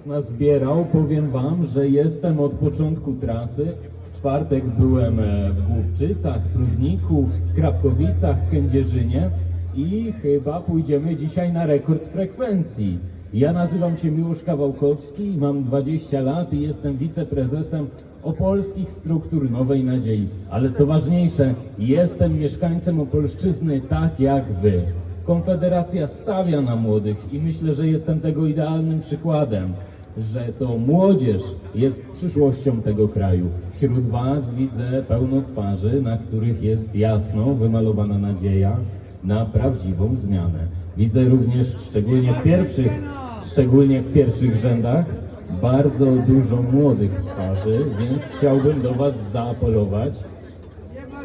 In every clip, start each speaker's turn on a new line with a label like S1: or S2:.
S1: nas nazbierał, powiem Wam, że jestem od początku trasy. W czwartek byłem e, w Głubczycach, Prudniku, Krapkowicach, Kędzierzynie i chyba pójdziemy dzisiaj na rekord frekwencji. Ja nazywam się Miłosz Kawałkowski, mam 20 lat i jestem wiceprezesem opolskich struktur Nowej Nadziei. Ale co ważniejsze, jestem mieszkańcem Opolszczyzny tak jak Wy. Konfederacja stawia na młodych i myślę, że jestem tego idealnym przykładem, że to młodzież jest przyszłością tego kraju. Wśród Was widzę pełno twarzy, na których jest jasno wymalowana nadzieja na prawdziwą zmianę. Widzę również szczególnie w pierwszych, szczególnie w pierwszych rzędach bardzo dużo młodych twarzy, więc chciałbym do Was zaapelować,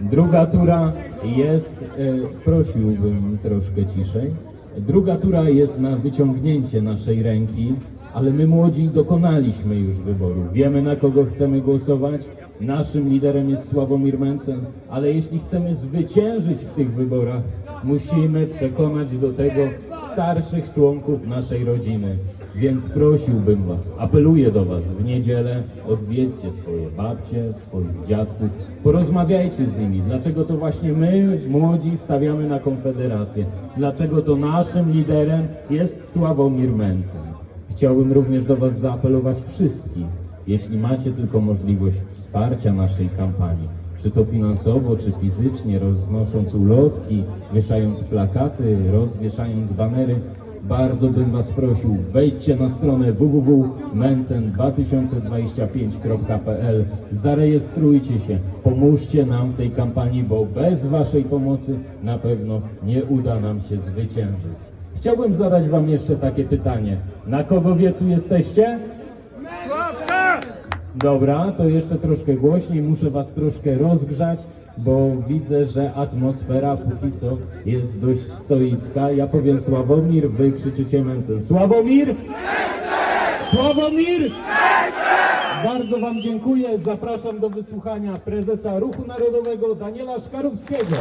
S1: Druga tura jest, e, prosiłbym troszkę ciszej. Druga tura jest na wyciągnięcie naszej ręki, ale my młodzi dokonaliśmy już wyboru. Wiemy na kogo chcemy głosować. Naszym liderem jest Sławomir Mencen, ale jeśli chcemy zwyciężyć w tych wyborach, musimy przekonać do tego starszych członków naszej rodziny. Więc prosiłbym Was, apeluję do Was w niedzielę, odwiedźcie swoje babcie, swoich dziadków, porozmawiajcie z nimi, dlaczego to właśnie my, młodzi, stawiamy na Konfederację, dlaczego to naszym liderem jest Sławomir Mencen. Chciałbym również do Was zaapelować wszystkich, jeśli macie tylko możliwość wsparcia naszej kampanii, czy to finansowo, czy fizycznie, roznosząc ulotki, wieszając plakaty, rozwieszając banery, bardzo bym Was prosił, wejdźcie na stronę www.mencen2025.pl, zarejestrujcie się, pomóżcie nam w tej kampanii, bo bez Waszej pomocy na pewno nie uda nam się zwyciężyć. Chciałbym zadać Wam jeszcze takie pytanie. Na kogo wiecu jesteście? Dobra, to jeszcze troszkę głośniej, muszę Was troszkę rozgrzać, bo widzę, że atmosfera póki co jest dość stoicka. Ja powiem Sławomir, Wy krzyczycie Mencen. Sławomir! Sławomir! Bardzo Wam dziękuję. Zapraszam do wysłuchania prezesa Ruchu Narodowego Daniela Szkarubskiego.